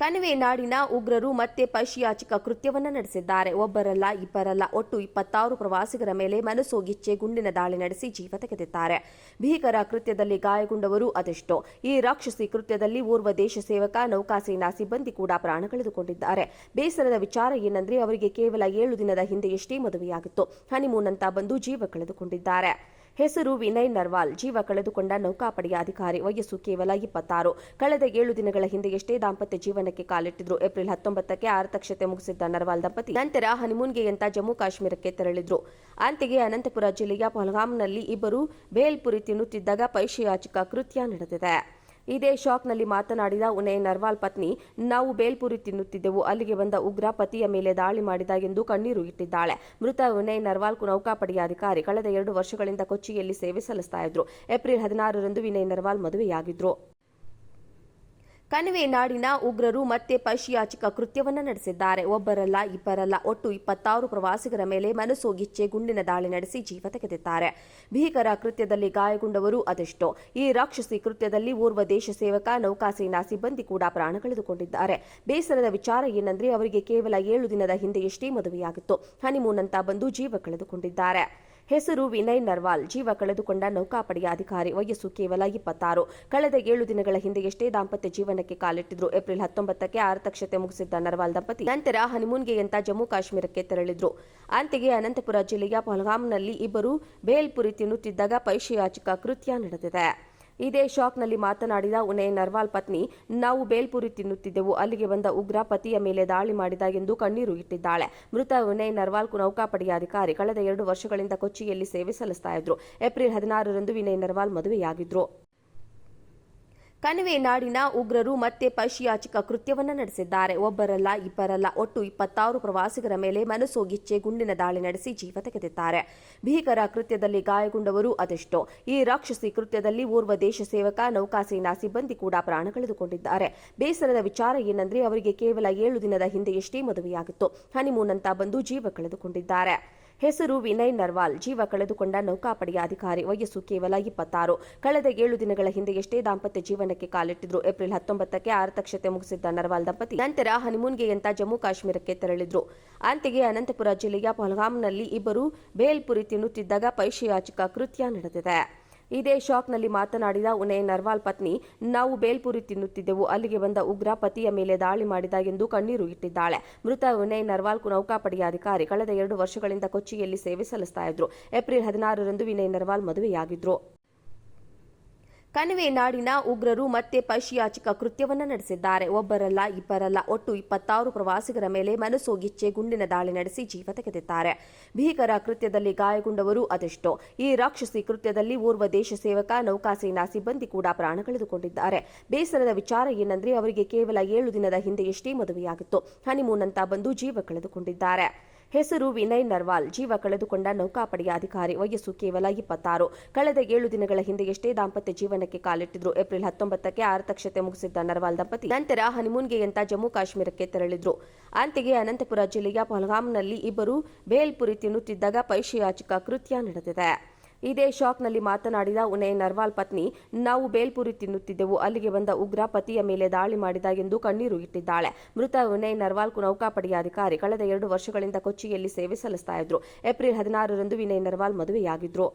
ಕಣಿವೆ ನಾಡಿನ ಉಗ್ರರು ಮತ್ತೆ ಪಶಿಯಾಚಕ ಕೃತ್ಯವನ್ನ ನಡೆಸಿದ್ದಾರೆ. ಒಬ್ಬರಲ್ಲ, ಇಬ್ಬರಲ್ಲ, ಒಟ್ಟು ಇಪ್ಪತ್ತಾರು ಪ್ರವಾಸಿಗರ ಮೇಲೆ ಮನಸೋಗಿಚ್ಚೆ ಗುಂಡಿನ ದಾಳಿ ನಡೆಸಿ ಜೀವ ತೆಗೆದಿದ್ದಾರೆ. ಭೀಕರ ಕೃತ್ಯದಲ್ಲಿ ಗಾಯಗೊಂಡವರು ಅದೆಷ್ಟೋ. ಈ ರಾಕ್ಷಸಿ ಕೃತ್ಯದಲ್ಲಿ ಓರ್ವ ದೇಶ ಸೇವಕ, ನೌಕಾಸೇನಾ ಸಿಬ್ಬಂದಿ ಕೂಡ ಪ್ರಾಣ ಕಳೆದುಕೊಂಡಿದ್ದಾರೆ. ಬೇಸರದ ವಿಚಾರ ಏನಂದ್ರೆ, ಅವರಿಗೆ ಕೇವಲ ಏಳು ದಿನದ ಹಿಂದೆಯಷ್ಟೇ ಮದುವೆಯಾಗಿತ್ತು. ಹನಿಮೂನ್ ಅಂತ ಬಂದು ಜೀವ ಕಳೆದುಕೊಂಡಿದ್ದಾರೆ. ಹೆಸರು ವಿನಯ್ ನರ್ವಾಲ್. ಜೀವ ಕಳೆದುಕೊಂಡ ನೌಕಾಪಡೆಯ ಅಧಿಕಾರಿ ವಯಸ್ಸು ಕೇವಲ ಇಪ್ಪತ್ತಾರು. ಕಳೆದ ಏಳು ದಿನಗಳ ಹಿಂದೆಯಷ್ಟೇ ದಾಂಪತ್ಯ ಜೀವನಕ್ಕೆ ಕಾಲಿಟ್ಟಿದ್ರು. ಏಪ್ರಿಲ್ ಹತ್ತೊಂಬತ್ತಕ್ಕೆ ಆರತಕ್ಷತೆ ಮುಗಿಸಿದ್ದ ನರ್ವಾಲ್ ದಂಪತಿ ನಂತರ ಹನಿಮೂನ್ಗೆ ಅಂತ ಜಮ್ಮು ಕಾಶ್ಮೀರಕ್ಕೆ ತೆರಳಿದ್ರು. ಅಂತೆಯೇ ಅನಂತಪುರ ಜಿಲ್ಲೆಯ ಪಹಲ್ಗಾಮ್ನಲ್ಲಿ ಇಬ್ಬರು ಬೇಲ್ಪುರಿ ತಿನ್ನುತ್ತಿದ್ದಾಗ ಪೈಶಿಯಾಚಿಕ ಕೃತ್ಯ ನಡೆದಿದೆ. ಇದೇ ಶಾಕ್ನಲ್ಲಿ ಮಾತನಾಡಿದ ಉನಯ್ ನರ್ವಾಲ್ ಪತ್ನಿ, ನಾವು ಬೇಲ್ಪುರಿ ತಿನ್ನುತ್ತಿದ್ದೆವು, ಅಲ್ಲಿಗೆ ಬಂದ ಉಗ್ರ ಪತಿಯ ಮೇಲೆ ದಾಳಿ ಮಾಡಿದ ಎಂದು ಕಣ್ಣೀರು ಇಟ್ಟಿದ್ದಾಳೆ. ಮೃತ ಉನಯ್ ನರ್ವಾಲ್ ನೌಕಾಪಡೆಯ ಅಧಿಕಾರಿ ಕಳೆದ ಎರಡು ವರ್ಷಗಳಿಂದ ಕೊಚ್ಚಿಯಲ್ಲಿ ಸೇವೆ ಸಲ್ಲಿಸ್ತಾ ಇದ್ರು. ಏಪ್ರಿಲ್ ಹದಿನಾರರಂದು ವಿನಯ್ ನರ್ವಾಲ್ ಮದುವೆಯಾಗಿದ್ರು. ಕಣಿವೆ ನಾಡಿನ ಉಗ್ರರು ಮತ್ತೆ ಪಶಿಯಾಚಿಕ ಕೃತ್ಯವನ್ನು ನಡೆಸಿದ್ದಾರೆ. ಒಬ್ಬರಲ್ಲ, ಇಬ್ಬರಲ್ಲ, ಒಟ್ಟು ಇಪ್ಪತ್ತಾರು ಪ್ರವಾಸಿಗರ ಮೇಲೆ ಮನಸೋಗಿಚ್ಚೆ ಗುಂಡಿನ ದಾಳಿ ನಡೆಸಿ ಜೀವ ತೆಗೆದಿದ್ದಾರೆ. ಭೀಕರ ಕೃತ್ಯದಲ್ಲಿ ಗಾಯಗೊಂಡವರು ಅದೆಷ್ಟೋ. ಈ ರಾಕ್ಷಸಿ ಕೃತ್ಯದಲ್ಲಿ ಓರ್ವ ದೇಶ ಸೇವಕ, ನೌಕಾಸೇನಾ ಸಿಬ್ಬಂದಿ ಕೂಡ ಪ್ರಾಣ ಕಳೆದುಕೊಂಡಿದ್ದಾರೆ. ಬೇಸರದ ವಿಚಾರ ಏನಂದ್ರೆ, ಅವರಿಗೆ ಕೇವಲ ಏಳು ದಿನದ ಹಿಂದೆಯಷ್ಟೇ ಮದುವೆಯಾಗಿತ್ತು. ಹನಿಮೂನ್ ಅಂತ ಬಂದು ಜೀವ ಕಳೆದುಕೊಂಡಿದ್ದಾರೆ. ಹೆಸರು ವಿನಯ್ ನರ್ವಾಲ್. ಜೀವ ಕಳೆದುಕೊಂಡ ನೌಕಾಪಡೆಯ ಅಧಿಕಾರಿ ವಯಸ್ಸು ಕೇವಲ ಇಪ್ಪತ್ತಾರು. ಕಳೆದ ಏಳು ದಿನಗಳ ಹಿಂದೆಯಷ್ಟೇ ದಾಂಪತ್ಯ ಜೀವನಕ್ಕೆ ಕಾಲಿಟ್ಟಿದ್ರು. ಏಪ್ರಿಲ್ ಹತ್ತೊಂಬತ್ತಕ್ಕೆ ಆರತಕ್ಷತೆ ಮುಗಿಸಿದ್ದ ನರ್ವಾಲ್ ದಂಪತಿ ನಂತರ ಹನಿಮೂನ್ಗೆ ಅಂತ ಜಮ್ಮು ಕಾಶ್ಮೀರಕ್ಕೆ ತೆರಳಿದ್ರು. ಅಂತೆಗೆ ಅನಂತಪುರ ಜಿಲ್ಲೆಯ ಪಹಲ್ಗಾಮ್ನಲ್ಲಿ ಇಬ್ಬರು ಬೇಲ್ಪುರಿ ತಿನ್ನುತ್ತಿದ್ದಾಗ ಪೈಶಿಯಾಚಿಕ ಕೃತ್ಯ ನಡೆದಿದೆ. ಇದೇ ಶಾಕ್ನಲ್ಲಿ ಮಾತನಾಡಿದ ಉನಯ್ ನರ್ವಾಲ್ ಪತ್ನಿ, ನಾವು ಬೇಲ್ಪುರಿ ತಿನ್ನುತ್ತಿದ್ದೆವು, ಅಲ್ಲಿಗೆ ಬಂದ ಉಗ್ರ ಪತಿಯ ಮೇಲೆ ದಾಳಿ ಮಾಡಿದ ಎಂದು ಕಣ್ಣೀರು ಇಟ್ಟಿದ್ದಾಳೆ. ಮೃತ ಉನಯ್ ನರ್ವಾಲ್ ನೌಕಾಪಡೆಯ ಅಧಿಕಾರಿ ಕಳೆದ ಎರಡು ವರ್ಷಗಳಿಂದ ಕೊಚ್ಚಿಯಲ್ಲಿ ಸೇವೆ ಸಲ್ಲಿಸ್ತಾ ಇದ್ರು. ಏಪ್ರಿಲ್ ಹದಿನಾರರಂದು ವಿನಯ್ ನರ್ವಾಲ್ ಮದುವೆಯಾಗಿದ್ರು. ಕಣಿವೆ ನಾಡಿನ ಉಗ್ರರು ಮತ್ತೆ ಪಶಿಯಾಚಿಕ ಕೃತ್ಯವನ್ನು ನಡೆಸಿದ್ದಾರೆ. ಒಬ್ಬರಲ್ಲ, ಇಬ್ಬರಲ್ಲ, ಒಟ್ಟು ಇಪ್ಪತ್ತಾರು ಪ್ರವಾಸಿಗರ ಮೇಲೆ ಮನಸೋಗಿಚ್ಚೆ ಗುಂಡಿನ ದಾಳಿ ನಡೆಸಿ ಜೀವ ತೆಗೆದಿದ್ದಾರೆ. ಭೀಕರ ಕೃತ್ಯದಲ್ಲಿ ಗಾಯಗೊಂಡವರು ಅದೆಷ್ಟೋ. ಈ ರಾಕ್ಷಸಿ ಕೃತ್ಯದಲ್ಲಿ ಓರ್ವ ದೇಶ ಸೇವಕ, ನೌಕಾಸೇನಾ ಸಿಬ್ಬಂದಿ ಕೂಡ ಪ್ರಾಣ ಕಳೆದುಕೊಂಡಿದ್ದಾರೆ. ಬೇಸರದ ವಿಚಾರ ಏನಂದ್ರೆ, ಅವರಿಗೆ ಕೇವಲ ಏಳು ದಿನದ ಹಿಂದೆಯಷ್ಟೇ ಮದುವೆಯಾಗಿತ್ತು. ಹನಿಮೂನ್ ಅಂತ ಬಂದು ಜೀವ ಕಳೆದುಕೊಂಡಿದ್ದಾರೆ. ಹೆಸರು ವಿನಯ್ ನರ್ವಾಲ್. ಜೀವ ಕಳೆದುಕೊಂಡ ನೌಕಾಪಡೆಯ ಅಧಿಕಾರಿ ವಯಸ್ಸು ಕೇವಲ ಇಪ್ಪತ್ತಾರು. ಕಳೆದ ಏಳು ದಿನಗಳ ಹಿಂದೆಯಷ್ಟೇ ದಾಂಪತ್ಯ ಜೀವನಕ್ಕೆ ಕಾಲಿಟ್ಟಿದ್ರು. ಏಪ್ರಿಲ್ ಹತ್ತೊಂಬತ್ತಕ್ಕೆ ಆರತಕ್ಷತೆ ಮುಗಿಸಿದ್ದ ನರ್ವಾಲ್ ದಂಪತಿ ನಂತರ ಹನಿಮೂನ್ಗೆ ಅಂತ ಜಮ್ಮು ಕಾಶ್ಮೀರಕ್ಕೆ ತೆರಳಿದ್ರು. ಅಂತೆಯೇ ಅನಂತಪುರ ಜಿಲ್ಲೆಯ ಪಹಲ್ಗಾಮ್ನಲ್ಲಿ ಇಬ್ಬರು ಬೇಲ್ಪುರಿ ತಿನ್ನುತ್ತಿದ್ದಾಗ ಪೈಶಿಯಾಚಿಕ ಕೃತ್ಯ ನಡೆದಿದೆ. ಇದೇ ಶಾಕ್ನಲ್ಲಿ ಮಾತನಾಡಿದ ಉನಯ್ ನರ್ವಾಲ್ ಪತ್ನಿ, ನಾವು ಬೇಲ್ಪುರಿ ತಿನ್ನುತ್ತಿದ್ದೆವು, ಅಲ್ಲಿಗೆ ಬಂದ ಉಗ್ರ ಪತಿಯ ಮೇಲೆ ದಾಳಿ ಮಾಡಿದ ಎಂದು ಕಣ್ಣೀರು ಇಟ್ಟಿದ್ದಾಳೆ. ಮೃತ ಉನಯ್ ನರ್ವಾಲ್ ನೌಕಾಪಡೆಯ ಅಧಿಕಾರಿ ಕಳೆದ ಎರಡು ವರ್ಷಗಳಿಂದ ಕೊಚ್ಚಿಯಲ್ಲಿ ಸೇವೆ ಸಲ್ಲಿಸ್ತಾ ಇದ್ರು. ಏಪ್ರಿಲ್ ಹದಿನಾರರಂದು ವಿನಯ್ ನರ್ವಾಲ್ ಮದುವೆಯಾಗಿದ್ರು. ಕಣಿವೆ ನಾಡಿನ ಉಗ್ರರು ಮತ್ತೆ ಪಶಿಯಾಚಿಕ ಕೃತ್ಯವನ್ನು ನಡೆಸಿದ್ದಾರೆ. ಒಬ್ಬರಲ್ಲ ಇಬ್ಬರಲ್ಲ, ಒಟ್ಟು ಇಪ್ಪತ್ತಾರು ಪ್ರವಾಸಿಗರ ಮೇಲೆ ಮನಸೋಗಿಚ್ಚೆ ಗುಂಡಿನ ದಾಳಿ ನಡೆಸಿ ಜೀವ ತೆಗೆದಿದ್ದಾರೆ. ಭೀಕರ ಕೃತ್ಯದಲ್ಲಿ ಗಾಯಗೊಂಡವರು ಅದೆಷ್ಟೋ. ಈ ರಾಕ್ಷಸಿ ಕೃತ್ಯದಲ್ಲಿ ಓರ್ವ ದೇಶ ಸೇವಕ, ನೌಕಾಸೇನಾ ಸಿಬ್ಬಂದಿ ಕೂಡ ಪ್ರಾಣ ಕಳೆದುಕೊಂಡಿದ್ದಾರೆ. ಬೇಸರದ ವಿಚಾರ ಏನಂದ್ರೆ, ಅವರಿಗೆ ಕೇವಲ ಏಳು ದಿನದ ಹಿಂದೆಯಷ್ಟೇ ಮದುವೆಯಾಗಿತ್ತು. ಹನಿಮೂನ್ ಅಂತ ಬಂದು ಜೀವ ಕಳೆದುಕೊಂಡಿದ್ದಾರೆ. ಹೆಸರು ವಿನಯ್ ನರ್ವಾಲ್. ಜೀವ ಕಳೆದುಕೊಂಡ ನೌಕಾಪಡೆಯ ಅಧಿಕಾರಿ ವಯಸ್ಸು ಕೇವಲ ಇಪ್ಪತ್ತಾರು. ಕಳೆದ ಏಳು ದಿನಗಳ ಹಿಂದೆಯಷ್ಟೇ ದಾಂಪತ್ಯ ಜೀವನಕ್ಕೆ ಕಾಲಿಟ್ಟಿದ್ರು. ಏಪ್ರಿಲ್ ಹತ್ತೊಂಬತ್ತಕ್ಕೆ ಆರತಕ್ಷತೆ ಮುಗಿಸಿದ್ದ ನರ್ವಾಲ್ ದಂಪತಿ ನಂತರ ಹನಿಮೂನ್ಗೆ ಅಂತ ಜಮ್ಮು ಕಾಶ್ಮೀರಕ್ಕೆ ತೆರಳಿದ್ರು. ಅಂತೆಯೇ ಅನಂತಪುರ ಜಿಲ್ಲೆಯ ಪಹಲ್ಗಾಮ್ನಲ್ಲಿ ಇಬ್ಬರು ಬೇಲ್ಪುರಿ ತಿನ್ನುತ್ತಿದ್ದಾಗ ಪೈಶಿಯಾಚಿಕ ಕೃತ್ಯ ನಡೆದಿದೆ. ಇದೇ ಶಾಕ್ನಲ್ಲಿ ಮಾತನಾಡಿದ ಉನಯ್ ನರ್ವಾಲ್ ಪತ್ನಿ, ನಾವು ಬೇಲ್ಪುರಿ ತಿನ್ನುತ್ತಿದ್ದೆವು, ಅಲ್ಲಿಗೆ ಬಂದ ಉಗ್ರ ಪತಿಯ ಮೇಲೆ ದಾಳಿ ಮಾಡಿದ ಎಂದು ಕಣ್ಣೀರು ಇಟ್ಟಿದ್ದಾಳೆ. ಮೃತ ಉನಯ್ ನರ್ವಾಲ್ ನೌಕಾಪಡೆಯ ಅಧಿಕಾರಿ ಕಳೆದ ಎರಡು ವರ್ಷಗಳಿಂದ ಕೊಚ್ಚಿಯಲ್ಲಿ ಸೇವೆ ಸಲ್ಲಿಸ್ತಾ ಇದ್ರು. ಏಪ್ರಿಲ್ ಹದಿನಾರರಂದು ವಿನಯ್ ನರ್ವಾಲ್ ಮದುವೆಯಾಗಿದ್ರು.